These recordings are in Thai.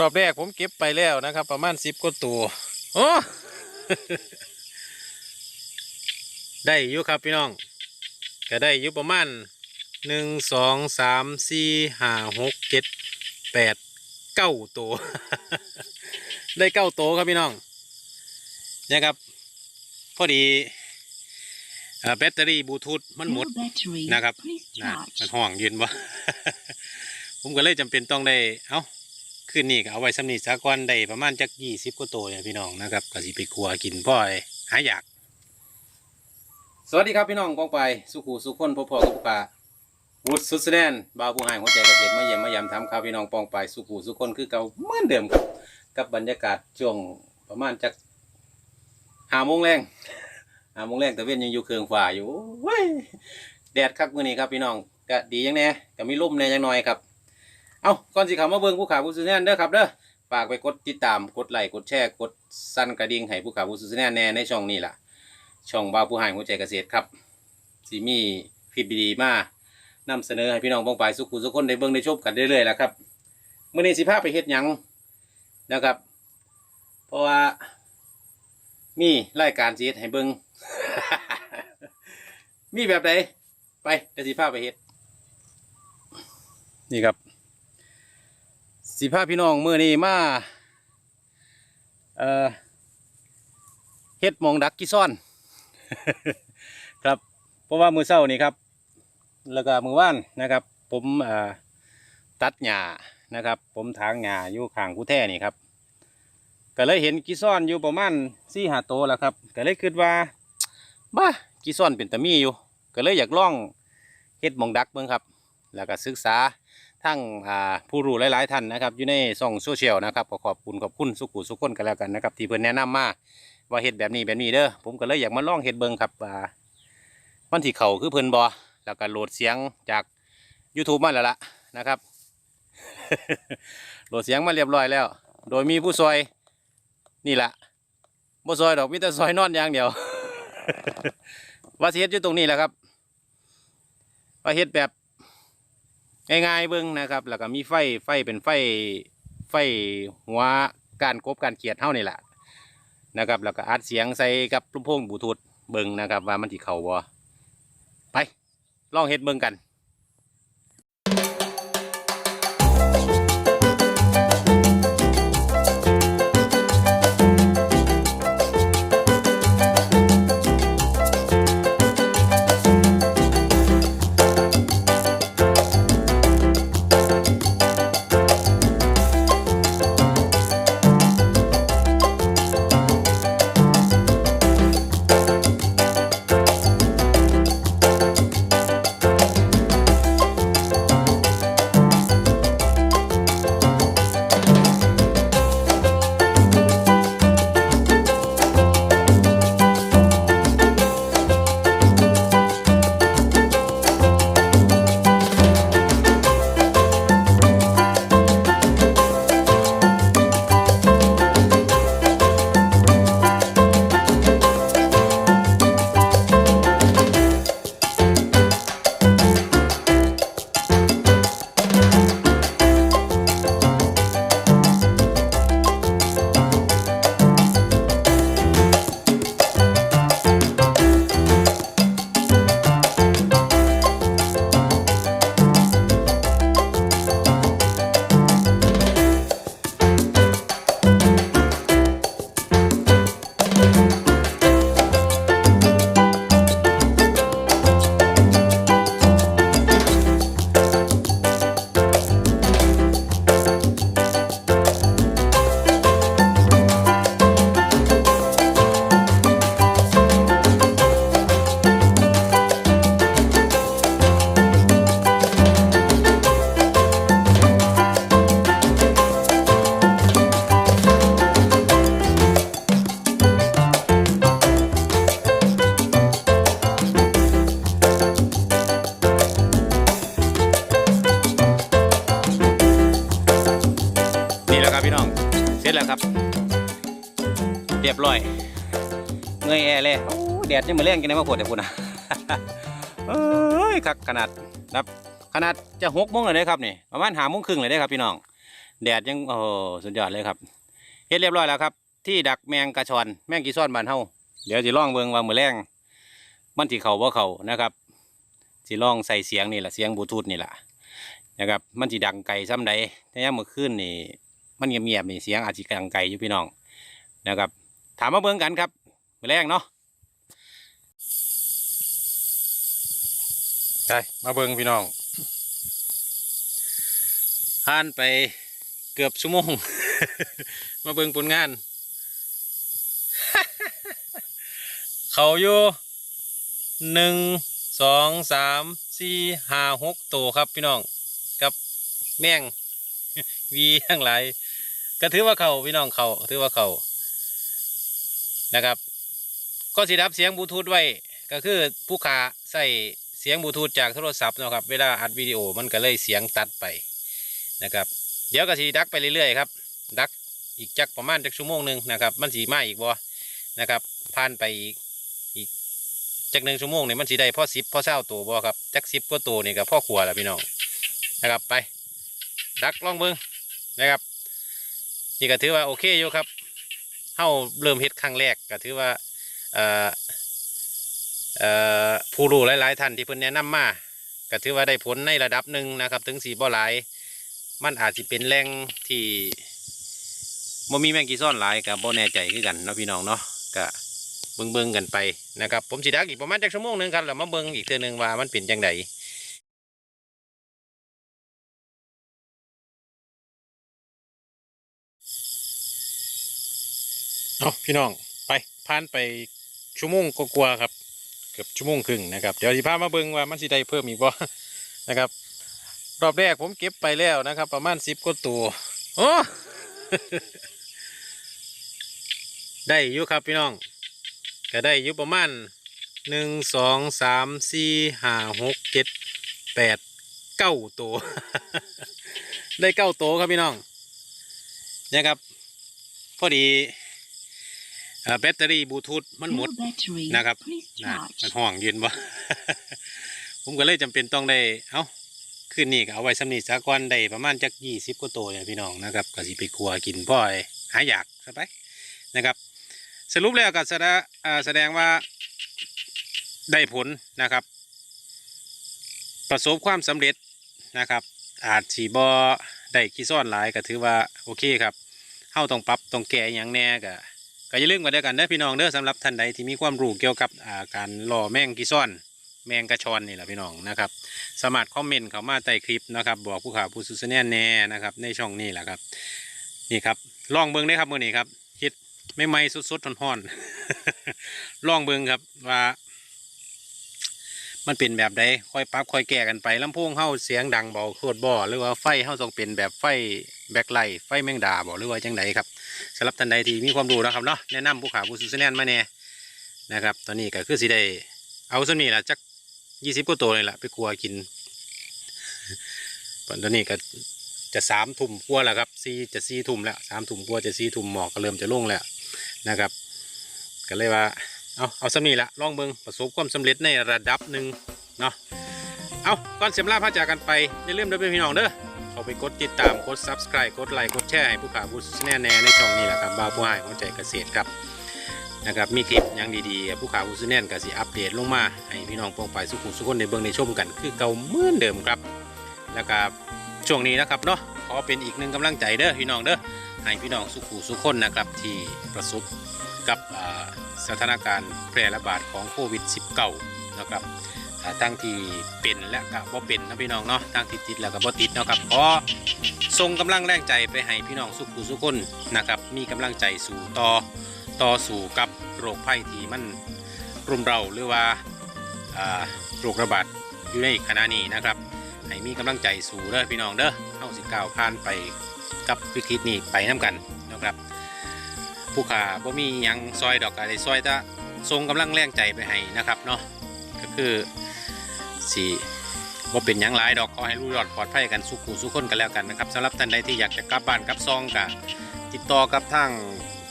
รอบแรกผมเก็บไปแล้วนะครับ ประมาณสิบกว่าตัวโอ้ได้อยู่ครับพี่น้อง ก็ได้อยู่ประมาณหนึ่งสองสามสี่ห้าหกเจ็ดแปดเก้าตัว ได้เก้าตัวครับพี่น้องนะครับ พอดีเอ่อแบตเตอรี่บลูทูธมันหมด No battery. นะครับ Please นะ charge. มันห่วงยืนบ่ผมก็เลยจำเป็นต้องได้ เอ้า คืนนี้ก็เอาไว้สำนีสากอนได้ประมาณจักยี่สิบกว่าตัวเนี่ยพี่น้องนะครับก็สิไปครัวกินพ่อไอหาอยาก สวัสดีครับพี่น้องกองไปสุขูสุขคนพ่อพ่อกับป่าวุฒิสุดแสดนบ่าวผู้ให้หัวใจเกษตรมาเยี่ยมมาย้ำทำข่าวพี่น้องปองไปสุขูสุขคนคือเก่าเหมือนเดิมครับกับบรรยากาศช่วงประมาณจักห้าโมงแรงห้าโมงแรงแต่เว้นยังอยู่เครื่องฝ่าอยู่เว้ยแดดคักมื้อนี้ครับพี่น้องก็ดียังแน่ก็มีลมแน่ยังน้อยครับ เอาก่อนสิเขามาเบิ่งผู้ข่าวผู้ซื้อแน่นเด้อครับเด้อฝากไปกดติดตามกดไลค์กดแชร์กดสั่นกระดิ่งให้ผู้ข่าวผู้ซื้อแน่นแน่ในช่องนี้ล่ะ ช่องบ่าวผู้ให้หัวใจเกษตรครับสิมีคลิปดีมานำเสนอให้พี่น้องป้องปายสุขุสุขคนได้เบิ่งได้ชมกันเรื่อยๆล่ะครับเมื้อนี้สิพาไปเฮ็ดหยังนะครับ เพราะว่ามีรายการสิเฮ็ดให้เบิ่งมีแบบใดไปเดี๋ยวสีผ้าไปเฮ็ดนี่ครับ สีผ้าพี่น้องมือนี้มาเอ่อเฮ็ดมองดักกิซ่อน ครับ เพราะว่ามือเศร้านี่ครับ แล้วก็มือว่านนะครับ ผมเอ่อตัดหญ้านะครับ ผมถางหญ้าอยู่ข้างกูแท่นี่ครับก็เลยเห็นกิซ่อนอยู่ประมาณสี่หาโตแล้วครับก็เลยคิดว่าบ้ากิซ่อนเป็นตะมีอยู่ ก็เลยอยากล่องเฮ็ดมองดักเบิ่งครับ แล้วก็ศึกษา ทั้งผู้รู้หลาย ๆ ท่านนะครับ อยู่ในช่องโซเชียลนะครับก็ขอบคุณขอบคุณสุขุสุขคนกันแล้วกันนะครับที่เพิ่อนแนะนำมาว่าเฮ็ดแบบนี้แบบนี้เด้อผมก็เลยอยากมาลองเฮ็ดเบิงครับว่ามันที่เขาคือเพิ่อนบ่แล้วก็โหลดเสียงจาก YouTube มาแล้วล่ะนะครับ โหลดเสียงมาเรียบร้อยแล้ว โดยมีผู้ซอยนี่แหละบ่ซอยดอกมีแต่ซอยนอนอย่างเดียวว่าเฮ็ดอยู่ตรงนี้แหละครับว่าเฮ็ดแบบ ง่ายๆเบิ้งนะครับ แล้วก็มีไฟไฟเป็นไฟไฟหัวการกบการเขียดเท่านี่แหละนะครับ แล้วก็อัดเสียงใส่กับลำโพงบลูทูธเบิ้งนะครับ ว่ามันที่เข่าบ่ไปลองเฮ็ดเบิ้งกัน ร็จแล้วครับ เรียบร้อย เงยแอร์เลยแดดยังมาแรงกันได้มาโคตรแต่คุณนะเอ้ยคักขนาดนะครับ ขนาดจะหกโมงเลยนะครับนี่ประมาณหาโมงครึ่งเลยได้ครับพี่น้อง แดดยังโอ้สุดยอดเลยครับเฮ็ดเรียบร้อยแล้วครับ ที่ดักแมงกระชอน แมงกีซ้อนบานเฮาเดี๋ยวสิลองเบิงว่ามือแรงมันสิเขาบ่เขานะครับสิล่องใส่เสียงนี่แหละเสียงบลูทูธนี่แหละนะครับ มันสิดังไกลซ้ำใดแต่ยามมื้อคืนนี่ มันเงียบๆนี่เสียงอาจสิดังไกลอยู่พี่น้องนะครับ ถามมาเบิ่งกันครับมื้อแรงเนาะไปมาเบิ่งพี่น้องผ่านไปเกือบชั่วโมง มาเบิ่งผลงาน เขาอยู่หนึ่งสองสามสี่ห้าหกตัวครับพี่น้อง กับแมงวีทั้งหลาย ก็ถือว่าเขาพี่น้องเขาถือว่าเขานะครับ ก็สิดับเสียงบลูทูธไว้ ก็คือผู้ขาใส่เสียงบลูทูธจากโทรศัพท์นะครับ เวลาอัดวิดีโอมันก็เลยเสียงตัดไปนะครับ เดี๋ยวก็สีดักไปเรื่อยๆครับ ดักอีกจักประมาณจักชั่วโมงหนึ่งนะครับ มันสีมาอีกบ่นะครับผ่านไปอีกอีกจักหนึ่งชั่วโมงเนี่ยมันสีได้พ่อสิบพ่อเศร้าตัวบ่ครับจักสิบก็ตัวนี่กับพ่อขวแหละพี่น้องนะครับไป ดักลองเบิ้งนะครับ นี่ก็ถือว่าโอเคอยู่ครับเฮาเริ่มเฮ็ดครั้งแรกก็ถือว่าผู้รู้หลายๆท่านที่เพิ่นแนะนำมาก็ถือว่าได้ผลในระดับหนึ่งนะครับ ถึงสีบ่หลาย มันอาจจะเป็นแหล่งที่บ่มีแมงกีซ่อนหลายกับบ่แน่ใจคือกันเนาะพี่น้องเนาะก็เบิ่งเบิ่งๆกันไปนะครับ ผมสิดักอีกประมาณจักชั่วโมงหนึงครับแล้วมาเบิ่งอีกเทื่อหนึงว่ามันเป็นจังได เอาพี่น้องไปผ่านไปชั่วโมงกว่าๆครับ เกือบชั่วโมงครึ่งนะครับ เดี๋ยวสิพามาเบิ่งว่ามันสิได้เพิ่มอีกบ่นะครับ รอบแรกผมเก็บไปแล้วนะครับ ประมาณสิบกว่าตัวโอ้ได้อยู่ครับพี่น้องก็ได้อยู่ประมาณหนึ่งสองสามสี่ห้าหกเจ็ดแปดเก้าตัวได้เก้าตัวครับพี่น้องเนี่ยครับ พอดี แบตเตอรี่บลูทูธมันหมด No battery. นะครับ Please นะมัน charge. ห้องยืนบ่ ผมก็เลยจำเป็นต้องได้ เอ้าคืนนี้ก็เอาไว้สำนีสากอนได้ประมาณจักยี่สิบกว่าตัวเนี่ยพี่น้องนะครับก็สิไปครัวกินพ่อยหาอยากซะไปนะครับ สรุปแล้วก็แสดงอ่าแสดงว่าได้ผลนะครับ ประสบความสำเร็จนะครับ อาจสีบอได้ขี้ซ่อนหลายก็ถือว่าโอเคครับเฮาต้องปรับต้องแก้อหย่างแน่ก็ ก็อย่าลืมกันเด้อกันเด้อพี่น้องเด้อสำหรับท่านใดที่มีความรู้เกี่ยวกับการล่อแมงขี้ซ่อน แมงกระชอนนี่แหละพี่น้องนะครับ สามารถคอมเมนต์เข้ามาใต้คลิปนะครับ บอกผู้ข่าวผู้สุสแนนแน่นะครับในช่องนี้แหละครับ นี่ครับลองเบิ้งได้ครับมื่อนี้ครับคิดไม่ไม่ๆสดๆห่อนๆลองเบิ้งครับว่ามันเป็นแบบใดค่อยปรับค่อยแก้กันไปลำโพงเข้าเสียงดังเบาโคตรบ่อหรือว่าไฟเข้าต้องเป็นแบบไฟ แบ็คไลท์ไฟแมงดาบ่หรือว่าจังใดครับสำหรับท่านใดที่มีความรู้นะครับเนาะแนะนำผู้ข่าวผู้สุสแนนมาแน่นะครับ ตอนนี้ก็คือสิได้เอาส่วนนี้แหละจักยี่สิบกว่าตัวเลยละไปกลัวกินตอนนี้ก็จะสามทุ่มกลัวแล้วครับสี่จะสี่ทุ่มแล้วสามทุ่มกลัวจะสี่ทุ่มหมอกก็เริ่มจะลงแล้วนะครับ ก็เลยว่าเอาเอาส่วนนี้ละลองเบิงประสบความสำเร็จในระดับหนึ่งเนาะเอาก่อนเสียมลาพาจากกันไปอย่าลืมเด้อพี่น้องเด้อ เอาไปกดติดตามกด subscribe กดไลค์กดแชร์ให้ผู้ขาผู้แน่แน่ในช่องนี้แหละครับบาวผู้ให้หัวใจเกษตรครับนะครับมีคลิปย่างดีๆผู้ข่าวผู้แน่นก็สิอัปเดตลงมาให้พี่น้องปองไปสุขุมสุขคนในเบื้องในชมกัน คือเก่าเหมือนเดิมครับแล้วก็ช่วงนี้นะครับเนาะขอเป็นอีกหนึ่งกำลังใจเด้อพี่น้องเด้อให้พี่น้องสุขุมสุขคนนะครับที่ประสบกับสถานการณ์แพร่ระบาดของโควิด -19 นะครับ ทั้งที่เป็นและก็บ่เป็นนะพี่น้องเนาะทั้งที่ติดแล้วก็บ่ติดเนาะครับขอส่งกำลังแรงใจไปให้พี่น้องสุขุสุขคนนะครับ มีกำลังใจสู่ต่อต่อสู้กับโรคภัยที่มันรุมเราหรือว่าโรคระบาดอยู่ในขณะนี้นะครับให้มีกำลังใจสู้เด้อพี่น้องเด้อเข้าสิก้าวผ่านไปกับวิกฤตนี้ไปน้กันนะครับ ผู้ขาบ่มียังซอยดอกอะไรซอยตะทรงกำลังแรงใจไปให้นะครับเนาะก็คือ สีบ่เป็นหยังหลายดอกขอให้รู้รอดปลอดภัยกันสุขูสุขคนกันแล้วกันนะครับสำหรับท่านใดที่อยากจะกลับบ้านกลับซองกับติดต่อกับทาง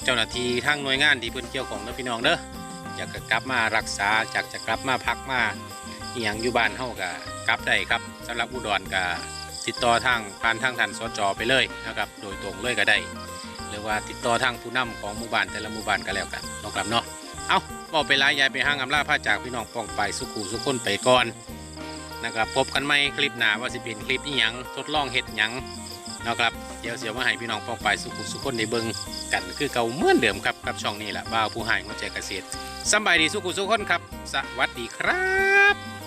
เจ้าหน้าที่ทางหน่วยงานที่เพิ่นเกี่ยวของเด้อพี่น้องเด้ออยากจะกลับมารักษาอยากจะกลับมาพักมาอหย่างอยู่บ้านเฮาก็กลับได้ครับสำหรับอุดรก็ติดต่อทางผ่านทางท่านสจไปเลยนะครับ โดยตรงเลยก็ได้หรือว่าติดต่อทางผู้นำของหมู่บ้านแต่ละหมู่บ้านก็แล้วกันนาะครับเนาะเอาบอกไปหลายยายไปห้างอำลาผ้าจากพี่น้องป้องไปสุขูสุขคนไปก่อน นะครับพบกันใหม่คลิปหน้าว่าสิเป็นคลิปอีหยังทดลองเห็ดหยังนะครับเดี๋ยวเสียวมาให้พี่น้องป้องไปสุขุสุขคนในเบิงกันคือเก่าเหมือนเดิมครับกับช่องนี้แหละบ้าวผู้หายหัวใจเกษตรสบายดีสุขุสุขคนครับ สวัสดีครับ